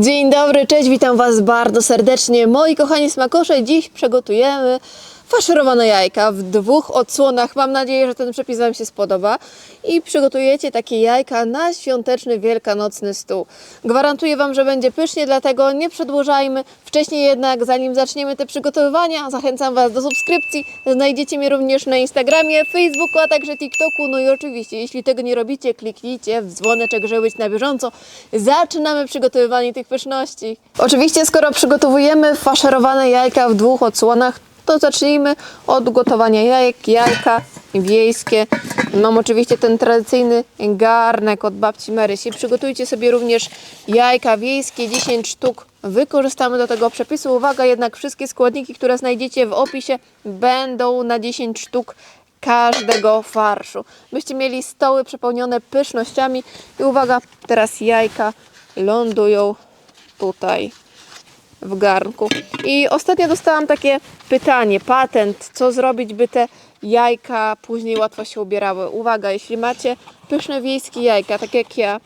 Dzień dobry, cześć, witam Was bardzo serdecznie. Moi kochani smakosze, dziś przygotujemy faszerowane jajka w dwóch odsłonach. Mam nadzieję, że ten przepis Wam się spodoba i przygotujecie takie jajka na świąteczny, wielkanocny stół. Gwarantuję Wam, że będzie pysznie, dlatego nie przedłużajmy. Wcześniej jednak, zanim zaczniemy te przygotowywania, zachęcam Was do subskrypcji. Znajdziecie mnie również na Instagramie, Facebooku, a także TikToku. No i oczywiście, jeśli tego nie robicie, kliknijcie w dzwoneczek, żeby być na bieżąco. Zaczynamy przygotowywanie tych pyszności. Oczywiście, skoro przygotowujemy faszerowane jajka w dwóch odsłonach, to zacznijmy od gotowania jajek. Jajka wiejskie. Mam oczywiście ten tradycyjny garnek od babci Marysi. Przygotujcie sobie również jajka wiejskie, 10 sztuk. Wykorzystamy do tego przepisu. Uwaga, jednak wszystkie składniki, które znajdziecie w opisie, będą na 10 sztuk każdego farszu. Byście mieli stoły przepełnione pysznościami. I uwaga, teraz jajka lądują tutaj w garnku. I ostatnio dostałam takie pytanie, patent, co zrobić, by te jajka później łatwo się ubierały. Uwaga, jeśli macie pyszne wiejskie jajka, tak jak ja,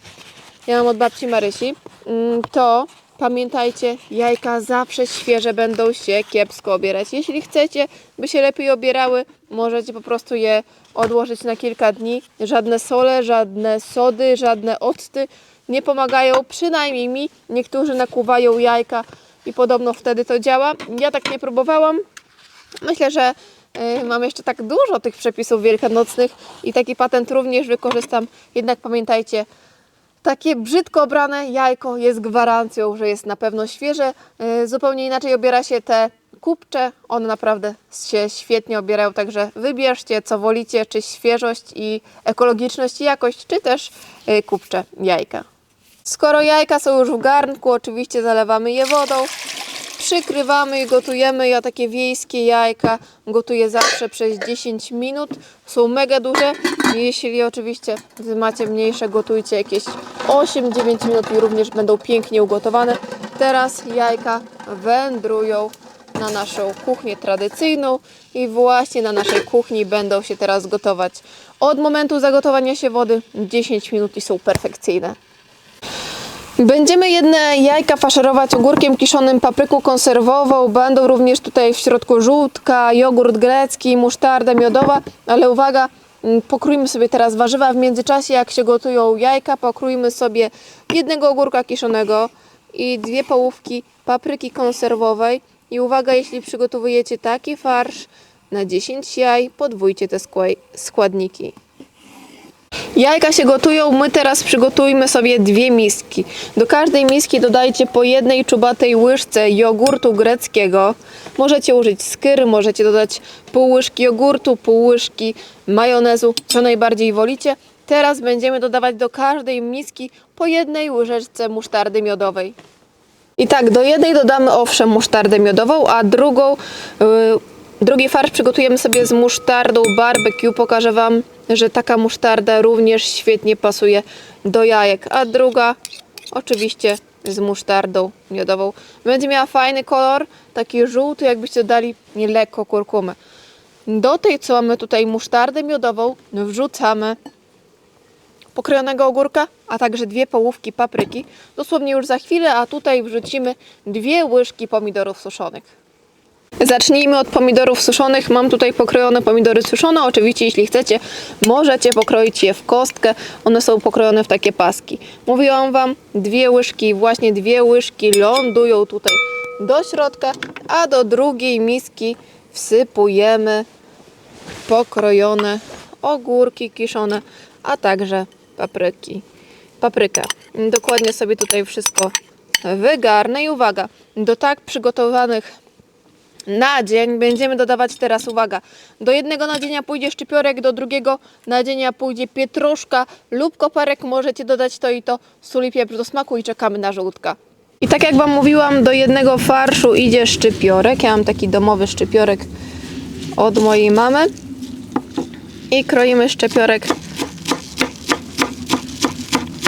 ja mam od babci Marysi, mm, to pamiętajcie, jajka zawsze świeże będą się kiepsko obierać. Jeśli chcecie, by się lepiej obierały, możecie po prostu je odłożyć na kilka dni. Żadne sole, żadne sody, żadne octy nie pomagają, przynajmniej mi. Niektórzy nakłuwają jajka i podobno wtedy to działa. Ja tak nie próbowałam. Myślę, że y, mam jeszcze tak dużo tych przepisów wielkanocnych i taki patent również wykorzystam. Jednak pamiętajcie, takie brzydko obrane jajko jest gwarancją, że jest na pewno świeże. Y, Zupełnie inaczej obiera się te kupcze. One naprawdę się świetnie obierają, także wybierzcie co wolicie, czy świeżość i ekologiczność i jakość, czy też y, kupcze jajka. Skoro jajka są już w garnku, oczywiście zalewamy je wodą, przykrywamy i gotujemy. Ja takie wiejskie jajka gotuję zawsze przez 10 minut. Są mega duże. Jeśli oczywiście macie mniejsze, gotujcie jakieś 8-9 minut i również będą pięknie ugotowane. Teraz jajka wędrują na naszą kuchnię tradycyjną i właśnie na naszej kuchni będą się teraz gotować. Od momentu zagotowania się wody 10 minut i są perfekcyjne. Będziemy jedne jajka faszerować ogórkiem kiszonym, papryką konserwową. Będą również tutaj w środku żółtka, jogurt grecki, musztarda miodowa. Ale uwaga, mm, pokrójmy sobie teraz warzywa. W międzyczasie jak się gotują jajka, pokrójmy sobie jednego ogórka kiszonego i dwie połówki papryki konserwowej. I uwaga, jeśli przygotowujecie taki farsz na 10 jaj, podwójcie te skła- składniki. Jajka się gotują, my teraz przygotujmy sobie dwie miski. Do każdej miski dodajcie po jednej czubatej łyżce jogurtu greckiego. Możecie użyć skyry, możecie dodać pół łyżki jogurtu, pół łyżki majonezu, co najbardziej wolicie. Teraz będziemy dodawać do każdej miski po jednej łyżeczce musztardy miodowej. I tak, do jednej dodamy owszem musztardę miodową, a drugą, y, drugi farsz przygotujemy sobie z musztardą barbecue. Pokażę Wam, że taka musztarda również świetnie pasuje do jajek, a druga oczywiście z musztardą miodową. Będzie miała fajny kolor, taki żółty, jakbyście dodali lekko kurkumę. Do tej, co mamy tutaj musztardę miodową, wrzucamy pokrojonego ogórka, a także dwie połówki papryki. Dosłownie już za chwilę, a tutaj wrzucimy dwie łyżki pomidorów suszonych. Zacznijmy od pomidorów suszonych. Mam tutaj pokrojone pomidory suszone. Oczywiście, jeśli chcecie, możecie pokroić je w kostkę. One są pokrojone w takie paski. Mówiłam Wam, dwie łyżki, właśnie dwie łyżki lądują tutaj do środka, a do drugiej miski wsypujemy pokrojone ogórki kiszone, a także papryki. Paprykę. Dokładnie sobie tutaj wszystko wygarnę i uwaga, do tak przygotowanych na dzień będziemy dodawać teraz, uwaga, do jednego nadzienia pójdzie szczypiorek, do drugiego nadzienia pójdzie pietruszka lub koperek, możecie dodać to i to, sól i pieprz do smaku i czekamy na żółtka. I tak jak Wam mówiłam, do jednego farszu idzie szczypiorek, ja mam taki domowy szczypiorek od mojej mamy. I kroimy szczypiorek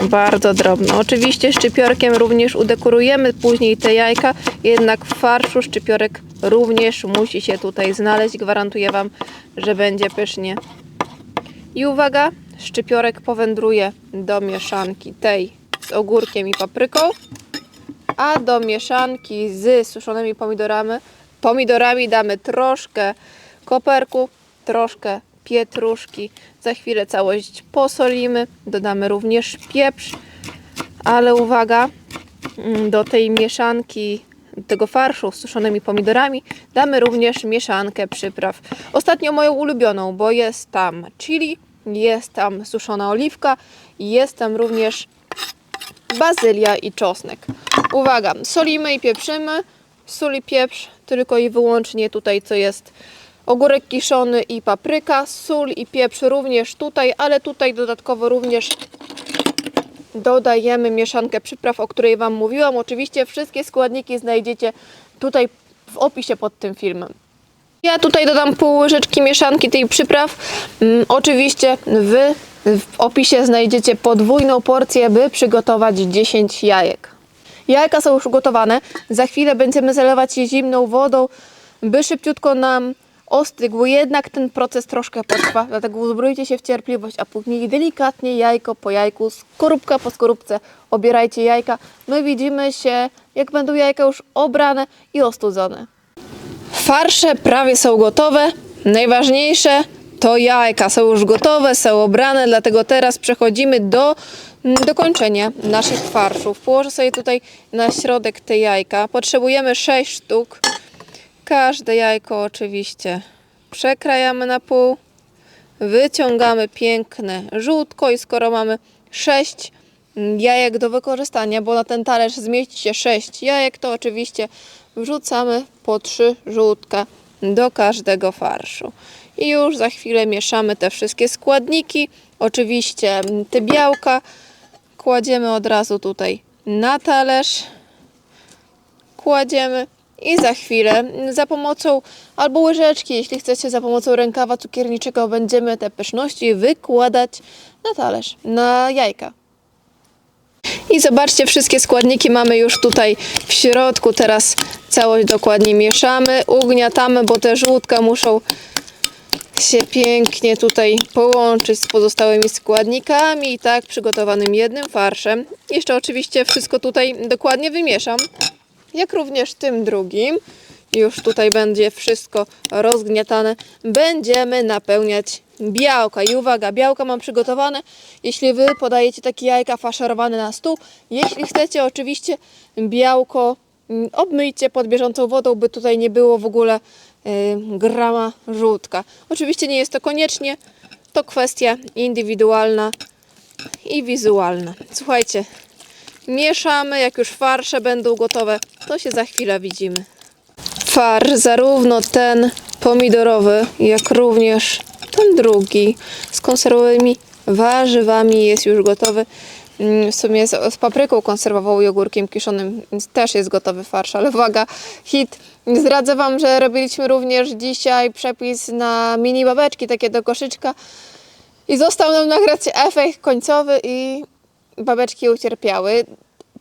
bardzo drobno. Oczywiście szczypiorkiem również udekorujemy później te jajka, jednak w farszu szczypiorek również musi się tutaj znaleźć. Gwarantuję Wam, że będzie pysznie. I uwaga, szczypiorek powędruje do mieszanki tej z ogórkiem i papryką. A do mieszanki z suszonymi pomidorami, pomidorami damy troszkę koperku, troszkę pietruszki. Za chwilę całość posolimy. Dodamy również pieprz. Ale uwaga, mm, do tej mieszanki, tego farszu z suszonymi pomidorami damy również mieszankę przypraw. Ostatnio moją ulubioną, bo jest tam chili, jest tam suszona oliwka, jest tam również bazylia i czosnek. Uwaga, solimy i pieprzymy. Sól i pieprz tylko i wyłącznie tutaj, co jest ogórek kiszony i papryka. Sól i pieprz również tutaj, ale tutaj dodatkowo również dodajemy mieszankę przypraw, o której Wam mówiłam. Oczywiście wszystkie składniki znajdziecie tutaj w opisie pod tym filmem. Ja tutaj dodam pół łyżeczki mieszanki tej przypraw. Mm, oczywiście Wy w opisie znajdziecie podwójną porcję, by przygotować 10 jajek. Jajka są już ugotowane. Za chwilę będziemy zalewać je zimną wodą, by szybciutko nam ostygł. Jednak ten proces troszkę potrwa, dlatego uzbrójcie się w cierpliwość, a później delikatnie jajko po jajku, skorupka po skorupce obierajcie jajka. My widzimy się, jak będą jajka już obrane i ostudzone. Farsze prawie są gotowe. Najważniejsze to jajka są już gotowe, są obrane, dlatego teraz przechodzimy do mm, dokończenia naszych farszów. Położę sobie tutaj na środek te jajka. Potrzebujemy 6 sztuk. Każde jajko oczywiście przekrajamy na pół. Wyciągamy piękne żółtko i skoro mamy 6 jajek do wykorzystania, bo na ten talerz zmieści się 6 jajek, to oczywiście wrzucamy po 3 żółtka do każdego farszu. I już za chwilę mieszamy te wszystkie składniki. Oczywiście te białka kładziemy od razu tutaj na talerz kładziemy i za chwilę za pomocą albo łyżeczki, jeśli chcecie, za pomocą rękawa cukierniczego będziemy te pyszności wykładać na talerz, na jajka. I zobaczcie, wszystkie składniki mamy już tutaj w środku. Teraz całość dokładnie mieszamy, ugniatamy, bo te żółtka muszą się pięknie tutaj połączyć z pozostałymi składnikami i tak przygotowanym jednym farszem. Jeszcze oczywiście wszystko tutaj dokładnie wymieszam, jak również tym drugim. Już tutaj będzie wszystko rozgniatane. Będziemy napełniać białka. I uwaga, białka mam przygotowane. Jeśli Wy podajecie takie jajka faszerowane na stół, jeśli chcecie oczywiście białko mm, obmyjcie pod bieżącą wodą, by tutaj nie było w ogóle y, grama żółtka. Oczywiście nie jest to koniecznie, to kwestia indywidualna i wizualna. Słuchajcie, mieszamy, jak już farsze będą gotowe, to się za chwilę widzimy. Farsz, zarówno ten pomidorowy, jak również ten drugi z konserwowymi warzywami jest już gotowy. Mm, W sumie z, z papryką konserwową i ogórkiem kiszonym też jest gotowy farsz, ale uwaga, hit. Zdradzę Wam, że robiliśmy również dzisiaj przepis na mini babeczki, takie do koszyczka i został nam nagrać efekt końcowy i babeczki ucierpiały.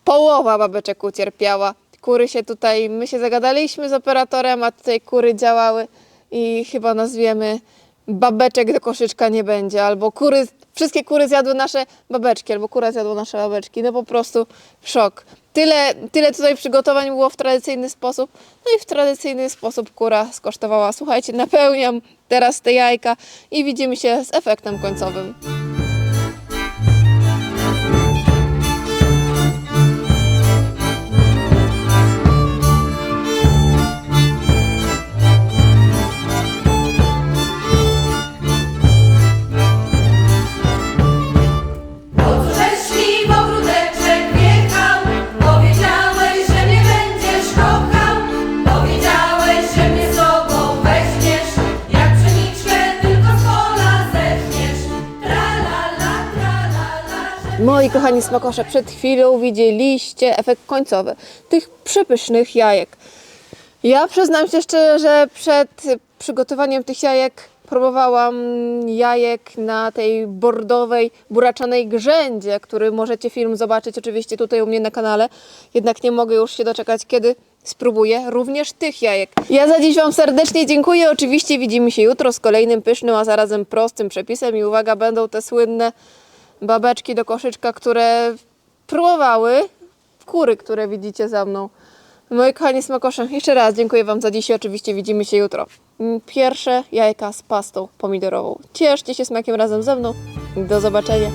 Połowa babeczek ucierpiała. Kury się tutaj, my się zagadaliśmy z operatorem, a tutaj kury działały i chyba nazwiemy babeczek do koszyczka nie będzie, albo kury, wszystkie kury zjadły nasze babeczki, albo kura zjadła nasze babeczki. No po prostu szok. Tyle, tyle tutaj przygotowań było w tradycyjny sposób, no i w tradycyjny sposób kura skosztowała. Słuchajcie, napełniam teraz te jajka i widzimy się z efektem końcowym. Moi kochani smakosze, przed chwilą widzieliście efekt końcowy tych przepysznych jajek. Ja przyznam się szczerze, że przed przygotowaniem tych jajek próbowałam jajek na tej bordowej, buraczanej grzędzie, który możecie film zobaczyć oczywiście tutaj u mnie na kanale. Jednak nie mogę już się doczekać, kiedy spróbuję również tych jajek. Ja za dziś Wam serdecznie dziękuję. Oczywiście widzimy się jutro z kolejnym pysznym, a zarazem prostym przepisem. I uwaga, będą te słynne babeczki do koszyczka, które próbowały kury, które widzicie za mną. Moi kochani smakosze, jeszcze raz dziękuję Wam za dzisiaj. Oczywiście widzimy się jutro. Mm, Pierwsze jajka z pastą pomidorową. Cieszcie się smakiem razem ze mną. Do zobaczenia.